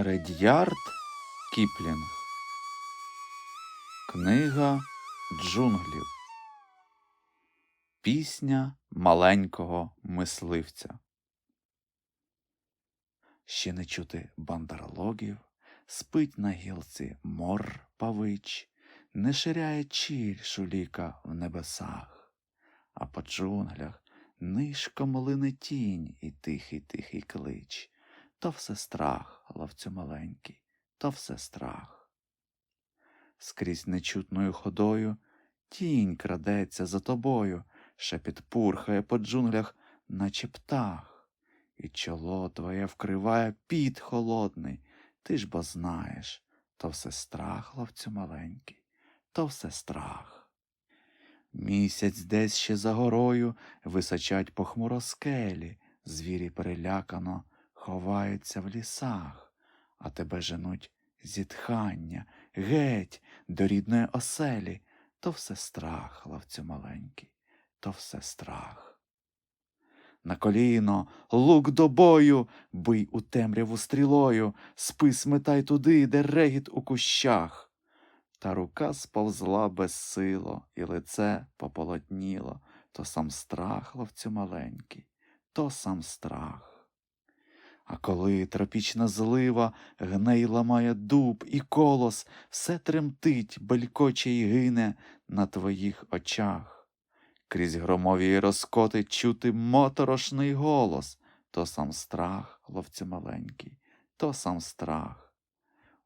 Редьярд Кіплінг. Книга джунглів. Пісня маленького мисливця. Ще не чути бандерлогів, спить на гілці мор павич, не ширяє чіль шуліка в небесах, а по джунглях нишком лине тінь і тихий тихий клич. То все страх, ловцю маленький, то все страх. Скрізь нечутною ходою тінь крадеться за тобою, шепіт пурхає по джунглях, наче птах, і чоло твоє вкриває піт холодний, ти ж бо знаєш, то все страх, ловцю маленький, то все страх. Місяць десь ще за горою височать похмуро скелі, звірі перелякано ховаються в лісах, а тебе женуть зітхання, геть до рідної оселі, то все страх, ловцю маленький, то все страх. На коліно, лук до бою, бий у темряву стрілою, спис метай туди, де регіт у кущах. Та рука сповзла безсило, і лице пополотніло, то сам страх, ловцю маленький, то сам страх. А коли тропічна злива гне й ламає дуб і колос, все тремтить, белькоче й гине на твоїх очах. Крізь громові розкоти чути моторошний голос, то сам страх, ловцю маленький, то сам страх.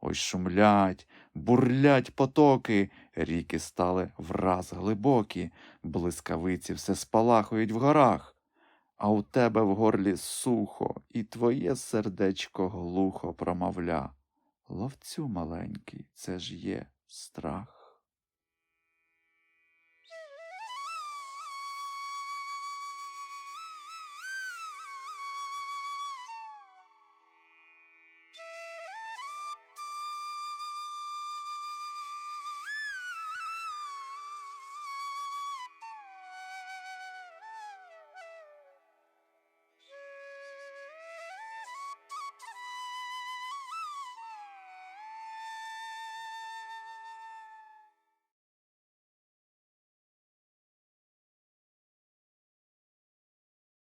Ой шумлять, бурлять потоки, ріки стали враз глибокі, блискавиці все спалахують в горах а у тебе в горлі сухо, і твоє сердечко глухо промовля. Ловцю маленький, це ж є страх.